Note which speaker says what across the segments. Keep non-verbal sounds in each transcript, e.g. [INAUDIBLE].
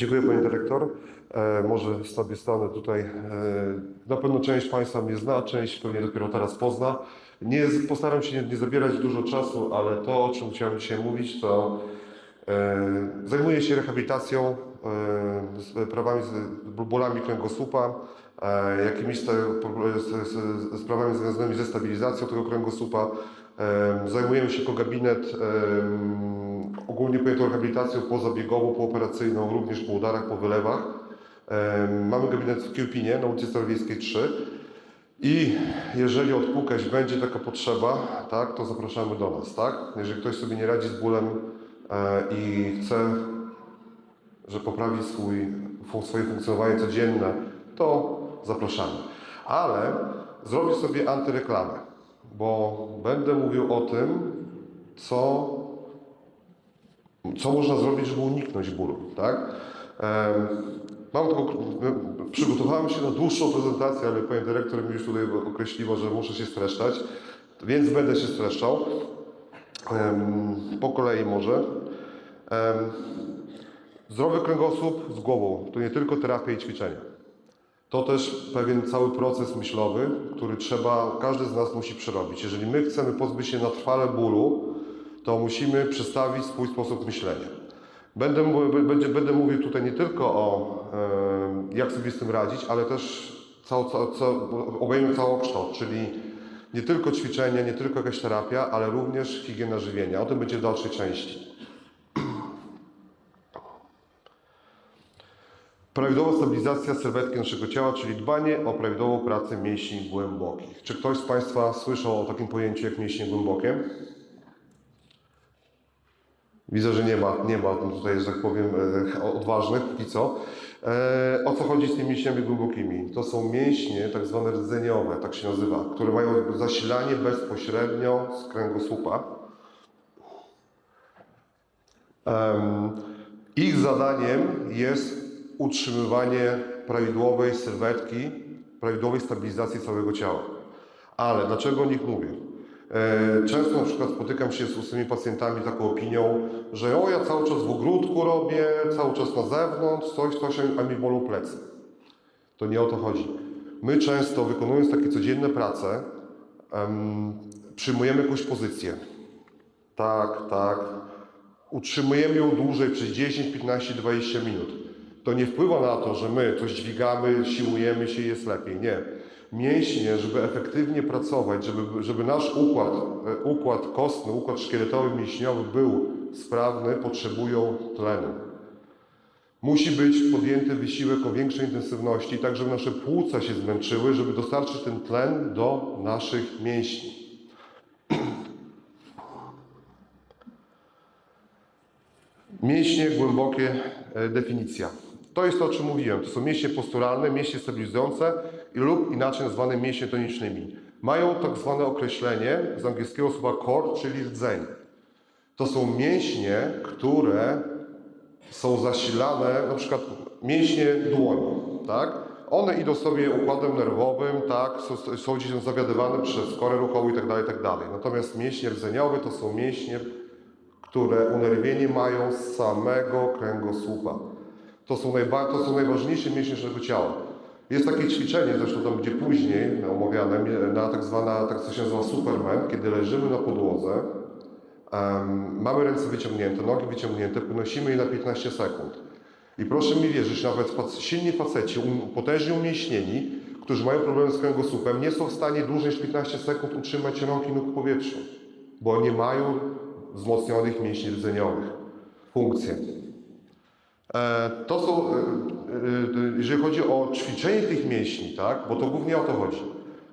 Speaker 1: Dziękuję Pani Dyrektor. E, może sobie stanę tutaj. E, na pewno część Państwa mnie zna, część pewnie dopiero teraz pozna. Nie, postaram się nie, nie zabierać dużo czasu, ale to, o czym chciałem dzisiaj mówić, to e, zajmuję się rehabilitacją, e, z prawami, z bólami kręgosłupa, e, jakimiś te, z, z, sprawami związanymi ze stabilizacją tego kręgosłupa. E, zajmujemy się jako gabinet e, ogólnie pojętą rehabilitacją pozabiegową, pooperacyjną, również po udarach, po wylewach. Mamy gabinet w Kiełpinie na ulicy Starowiejskiej 3 i jeżeli odpukać będzie taka potrzeba, tak, to zapraszamy do nas, tak? Jeżeli ktoś sobie nie radzi z bólem e, i chce, że poprawi swój, swoje funkcjonowanie codzienne, to zapraszamy. Ale zrobię sobie antyreklamę, bo będę mówił o tym, co co można zrobić, żeby uniknąć bólu, tak? Mam przygotowałem się na dłuższą prezentację, ale pani dyrektor mi już tutaj określiła, że muszę się streszczać, więc będę się streszczał. Po kolei może. Zdrowy kręgosłup z głową to nie tylko terapia i ćwiczenia. To też pewien cały proces myślowy, który trzeba, każdy z nas musi przerobić. Jeżeli my chcemy pozbyć się na trwale bólu, to musimy przestawić swój sposób myślenia. Będę, będzie, będę mówił tutaj nie tylko o e, jak sobie z tym radzić, ale też cał, cał, cał, obejmę czyli nie tylko ćwiczenia, nie tylko jakaś terapia, ale również higiena żywienia. O tym będzie w dalszej części. Prawidłowa stabilizacja sylwetki naszego ciała, czyli dbanie o prawidłową pracę mięśni głębokich. Czy ktoś z Państwa słyszał o takim pojęciu jak mięśnie głębokie? Widzę, że nie ma, nie ma tutaj, że tak powiem, e, odważnych póki co. E, o co chodzi z tymi mięśniami głębokimi? To są mięśnie tak zwane rdzeniowe, tak się nazywa, które mają zasilanie bezpośrednio z kręgosłupa. Ich zadaniem jest utrzymywanie prawidłowej sylwetki, prawidłowej stabilizacji całego ciała. Ale dlaczego o nich mówię? E, Często na przykład spotykam się z ustymi pacjentami taką opinią, że o ja cały czas w ogródku robię, cały czas na zewnątrz, coś, coś, a mi bolą plecy. To nie o to chodzi. My często wykonując takie codzienne prace, em, przyjmujemy jakąś pozycję. Tak, tak. Utrzymujemy ją dłużej przez 10, 15, 20 minut. To nie wpływa na to, że my coś dźwigamy, siłujemy się i jest lepiej. Nie. Mięśnie, żeby efektywnie pracować, żeby, żeby nasz układ, e, układ kostny, układ szkieletowy, mięśniowy był sprawny, potrzebują tlenu. Musi być podjęty wysiłek o większej intensywności, tak żeby nasze płuca się zmęczyły, żeby dostarczyć ten tlen do naszych mięśni. [CLEARS THROAT] Mięśnie głębokie, e, definicja. To jest to, o czym mówiłem. To są mięśnie posturalne, mięśnie stabilizujące lub inaczej nazwane mięśnie tonicznymi. Mają tak zwane określenie z angielskiego słowa core, czyli rdzeń. To są mięśnie, które są zasilane, na przykład mięśnie dłoni, tak? One idą sobie układem nerwowym, tak? Są, są gdzieś zawiadywane przez korę ruchową i tak dalej, i tak. Natomiast mięśnie rdzeniowe to są mięśnie, które unerwienie mają z samego kręgosłupa. To są, najba, to są najważniejsze mięśnie naszego ciała. Jest takie ćwiczenie, zresztą to będzie później omawiane, na tak zwana, tak co się nazywa Superman, kiedy leżymy na podłodze, em, mamy ręce wyciągnięte, nogi wyciągnięte, podnosimy je na 15 sekund. I proszę mi wierzyć, nawet silni faceci, um, potężnie umieśnieni, którzy mają problemy z kręgosłupem, nie są w stanie dłużej niż 15 sekund utrzymać rąk i nóg w powietrzu, bo nie mają wzmocnionych mięśni rdzeniowych. Funkcje. E, To są, e, e, jeżeli chodzi o ćwiczenie tych mięśni, tak, bo to głównie o to chodzi,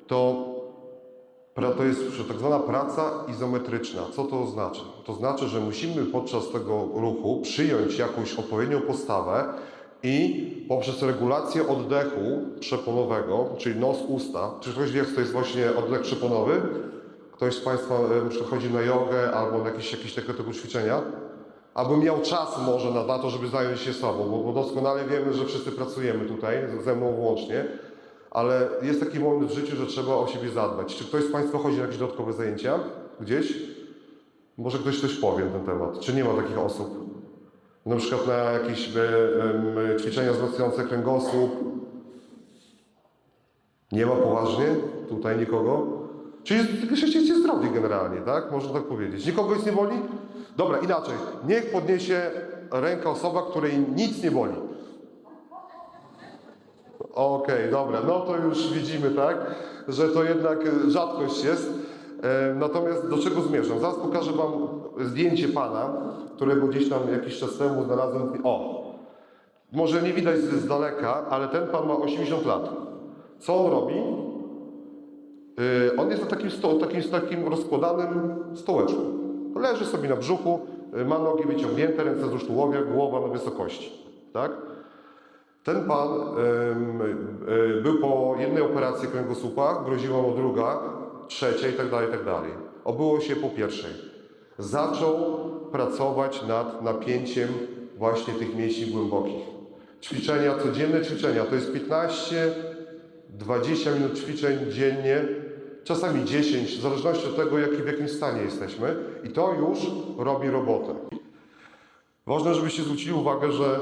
Speaker 1: to to jest tak zwana praca izometryczna. Co to oznacza? To znaczy, że musimy podczas tego ruchu przyjąć jakąś odpowiednią postawę i poprzez regulację oddechu przeponowego, czyli nos, usta, czy ktoś wie, co to jest właśnie oddech przeponowy? Ktoś z Państwa e, na przykład chodzi na jogę albo na jakieś, jakieś tego typu ćwiczenia? Abym miał czas może na, to, żeby zająć się sobą, bo, bo doskonale wiemy, że wszyscy pracujemy tutaj, ze mną włącznie, ale jest taki moment w życiu, że trzeba o siebie zadbać. Czy ktoś z Państwa chodzi na jakieś dodatkowe zajęcia gdzieś? Może ktoś coś powie na ten temat. Czy nie ma takich osób? Na przykład na jakieś em, ćwiczenia wzmacniające kręgosłup. Nie ma poważnie tutaj nikogo. Czyli jesteście zdrowi generalnie, tak? Można tak powiedzieć. Nikogo nic nie boli? Dobra, inaczej. Niech podniesie rękę osoba, której nic nie boli. Okej, dobra, no to już widzimy, tak, że to jednak e, rzadkość jest. E, Natomiast do czego zmierzam? Zaraz pokażę Wam zdjęcie Pana, którego gdzieś tam jakiś czas temu znalazłem. O, może nie widać z, z daleka, ale ten Pan ma 80 lat. Co on robi? E, On jest na takim, sto, takim, takim rozkładanym stołeczku. Leży sobie na brzuchu, e, ma nogi wyciągnięte, ręce wzdłuż tułowia, głowa na wysokości. Tak? Ten pan e, był po jednej operacji kręgosłupa, groziła mu druga, trzecia i tak dalej, i tak dalej. Obyło się po pierwszej. Zaczął pracować nad napięciem właśnie tych mięśni głębokich. Ćwiczenia, codzienne ćwiczenia, to jest 15-20 minut ćwiczeń dziennie, czasami 10, w zależności od tego, jaki, w jakim stanie jesteśmy. I to już robi robotę. Ważne, żebyście zwrócili uwagę, że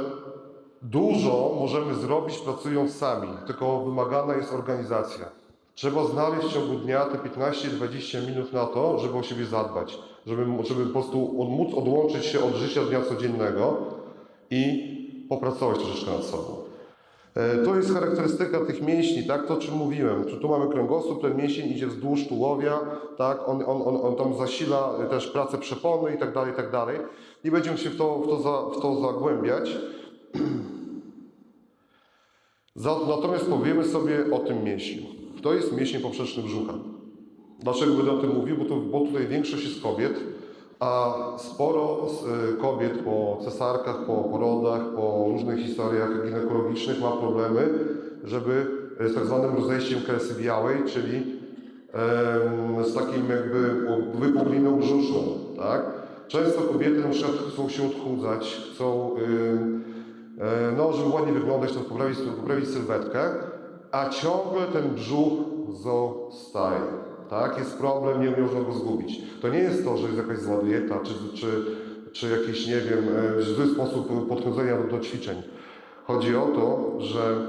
Speaker 1: Dużo możemy zrobić pracując sami, tylko wymagana jest organizacja. Trzeba znaleźć w ciągu dnia te 15-20 minut na to, żeby o siebie zadbać, żeby, żeby po prostu od, móc odłączyć się od życia dnia codziennego i popracować troszeczkę nad sobą. E, To jest charakterystyka tych mięśni, tak? To o czym mówiłem. Czy tu mamy kręgosłup, ten mięsień idzie wzdłuż tułowia, tak? On, on, on, on tam zasila też pracę przepony i tak dalej, i tak dalej. Nie będziemy się w to, w to, za, w to zagłębiać. [CLEARS THROAT] Za- Natomiast powiemy sobie o tym mięśniu. To jest mięsień poprzeczny brzucha. Dlaczego będę o tym mówił? Bo, to, bo tutaj większość jest kobiet, a sporo z, y, kobiet po cesarkach, po porodach, po różnych historiach ginekologicznych ma problemy, żeby y, z tak zwanym rozejściem kresy białej, czyli z takim jakby wypukliną brzuszną, tak? Często kobiety na przykład chcą się odchudzać, chcą E, no, żeby ładnie wyglądać, to poprawić, poprawić sylwetkę, a ciągle ten brzuch zostaje. Tak? Jest problem, nie można go zgubić. To nie jest to, że jest jakaś zła dieta, czy, czy, czy jakiś, nie wiem, e, zły sposób podchodzenia do, do ćwiczeń. Chodzi o to, że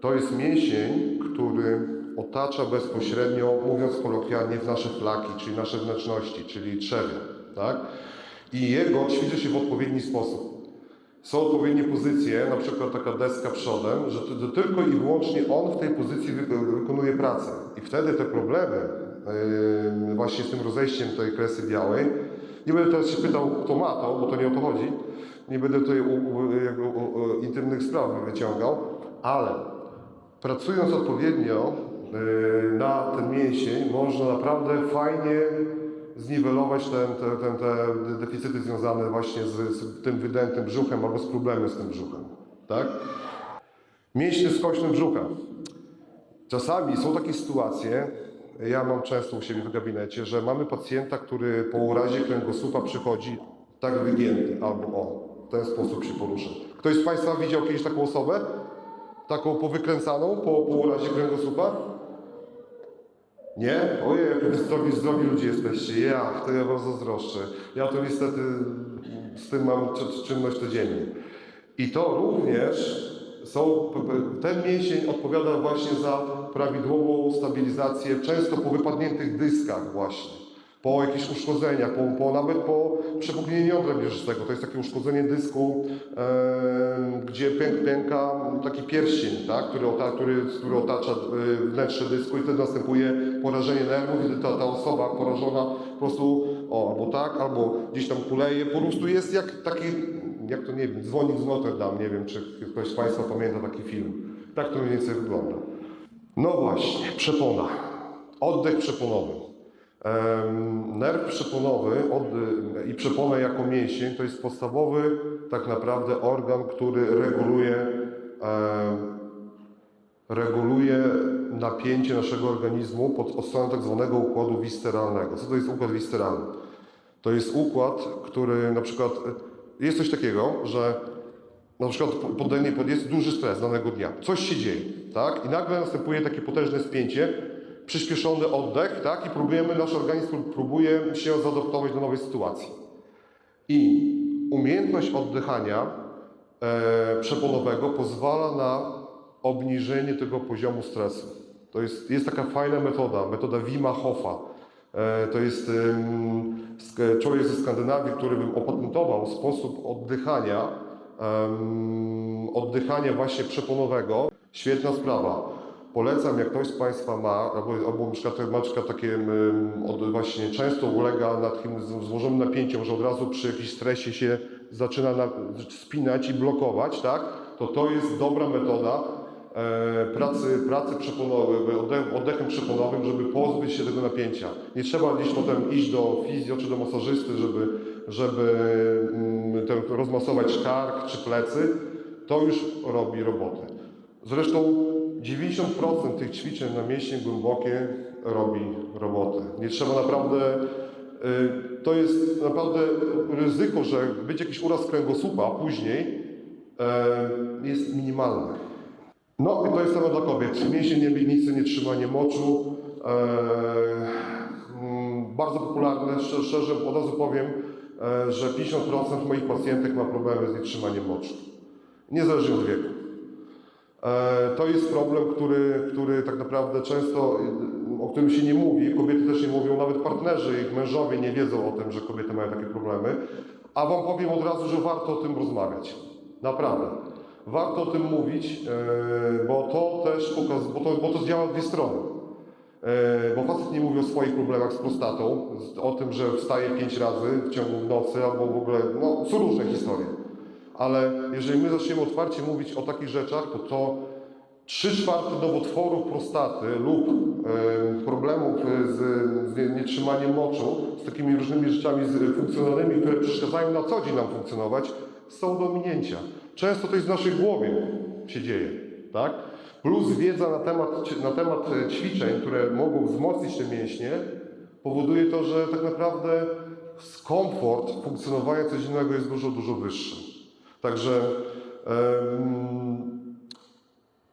Speaker 1: to jest mięsień, który otacza bezpośrednio, mówiąc kolokwialnie, nasze flaki, czyli nasze wnętrzności, czyli trzewie. Tak? I jego ćwiczy się w odpowiedni sposób. Są odpowiednie pozycje, na przykład taka deska przodem, że to, tylko i wyłącznie on w tej pozycji wy, wykonuje pracę. I wtedy te problemy yy, właśnie z tym rozejściem tej kresy białej, nie będę teraz się pytał, kto ma to, bo to nie o to chodzi, nie będę tutaj u, u, u, u, intymnych spraw wyciągał, ale pracując odpowiednio yy, na ten mięsień, można naprawdę fajnie zniwelować ten, te, ten, te deficyty związane właśnie z, z tym wydętym brzuchem albo z problemem z tym brzuchem. Tak? Mięśnie skośne brzucha. Czasami są takie sytuacje, ja mam często u siebie w gabinecie, że mamy pacjenta, który po urazie kręgosłupa przychodzi tak wygięty albo o, w ten sposób się porusza. Ktoś z Państwa widział kiedyś taką osobę? Taką powykręcaną po, po urazie kręgosłupa? Nie? Ojej, jak zdrowi, zdrowi ludzie jesteście. Ja, to ja was zazdroszczę. Ja to niestety z tym mam czy- czynność codziennie. I to również są, ten mięsień odpowiada właśnie za prawidłową stabilizację, często po wypadniętych dyskach właśnie. Po jakichś uszkodzeniach, po, po, nawet po przepuknieniu jądra bieżystego. To jest takie uszkodzenie dysku, em, gdzie pęk, pęka taki pierścień, tak? który, który, który otacza e, wnętrze dysku i wtedy następuje porażenie nerwów i ta, ta osoba porażona po prostu o, albo tak, albo gdzieś tam kuleje. Po prostu jest jak taki, jak to nie wiem, dzwonik z Notre Dame. Nie wiem, czy ktoś z Państwa pamięta taki film. Tak to mniej więcej wygląda. No właśnie, przepona. Oddech przeponowy. Nerw przeponowy i przepona jako mięsień to jest podstawowy tak naprawdę organ, który reguluje, reguluje napięcie naszego organizmu pod od strony tak zwanego układu wisteralnego. Co to jest układ wisteralny? To jest układ, który na przykład jest coś takiego, że na przykład jest duży stres danego dnia, coś się dzieje, tak? I nagle następuje takie potężne spięcie, przyspieszony oddech, tak? I próbujemy, nasz organizm próbuje się zaadaptować do nowej sytuacji. I umiejętność oddychania e, przeponowego pozwala na obniżenie tego poziomu stresu. To jest, jest taka fajna metoda, metoda Wima Hofa. E, to jest sk- człowiek ze Skandynawii, który opatentował sposób oddychania, em, oddychania właśnie przeponowego. Świetna sprawa. Polecam, jak ktoś z Państwa ma, albo, albo na przykład, takie od, właśnie często ulega na takim z- złożonym napięciem, że od razu przy jakimś stresie się zaczyna na, spinać i blokować, tak? To to jest dobra metoda e, pracy, pracy przeponowej, oddech, oddechem przeponowym, żeby pozbyć się tego napięcia. Nie trzeba gdzieś potem iść do fizjo czy do masażysty, żeby, żeby mm, ten, rozmasować kark czy plecy. To już robi robotę. Zresztą 90% tych ćwiczeń na mięśnie głębokie robi robotę. Nie trzeba naprawdę, y, to jest naprawdę ryzyko, że będzie jakiś uraz kręgosłupa później y, jest minimalne. No i to jest temat dla kobiet. Mięśnie miednicy, nietrzymanie moczu. E, mm, bardzo popularne, szczerze, od razu powiem, że 50% moich pacjentek ma problemy z nietrzymaniem moczu. Niezależnie od wieku. E, To jest problem, który, który tak naprawdę często, o którym się nie mówi, kobiety też nie mówią, nawet partnerzy, ich mężowie nie wiedzą o tym, że kobiety mają takie problemy. A Wam powiem od razu, że warto o tym rozmawiać. Naprawdę. Warto o tym mówić, e, bo to też pokaz, bo to, bo to działa dwie strony. E, Bo facet nie mówi o swoich problemach z prostatą, o tym, że wstaje pięć razy w ciągu nocy, albo w ogóle, no są różne historie. Ale jeżeli my zaczniemy otwarcie mówić o takich rzeczach, to to 3 czwarte nowotworów prostaty lub e, problemów z, z nietrzymaniem moczu, z takimi różnymi rzeczami z, funkcjonalnymi, które przeszkadzają na co dzień nam funkcjonować, są do ominięcia. Często to jest w naszej głowie się dzieje, tak? Plus wiedza na temat, na temat e, ćwiczeń, które mogą wzmocnić te mięśnie, powoduje to, że tak naprawdę komfort funkcjonowania codziennego jest dużo, dużo wyższy. Także em,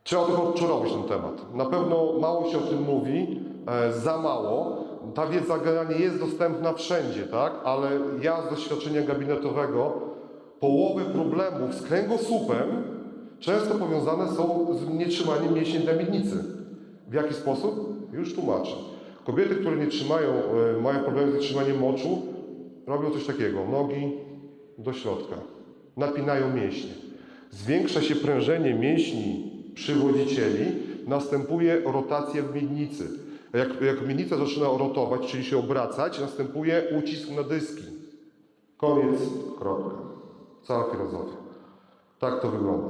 Speaker 1: trzeba trochę odczarować ten temat. Na pewno mało się o tym mówi, e, za mało. Ta wiedza generalnie jest dostępna wszędzie, tak? Ale ja z doświadczenia gabinetowego połowę problemów z kręgosłupem często powiązane są z nietrzymaniem mięśni dla miednicy. W jaki sposób? Już tłumaczę. Kobiety, które nie trzymają, e, mają problemy z nietrzymaniem moczu, robią coś takiego. Nogi do środka napinają mięśnie. Zwiększa się prężenie mięśni przywodzicieli, następuje rotacja w miednicy. Jak, jak miednica zaczyna rotować, czyli się obracać, następuje ucisk na dyski. Koniec, kropka. Cała filozofia. Tak to wygląda.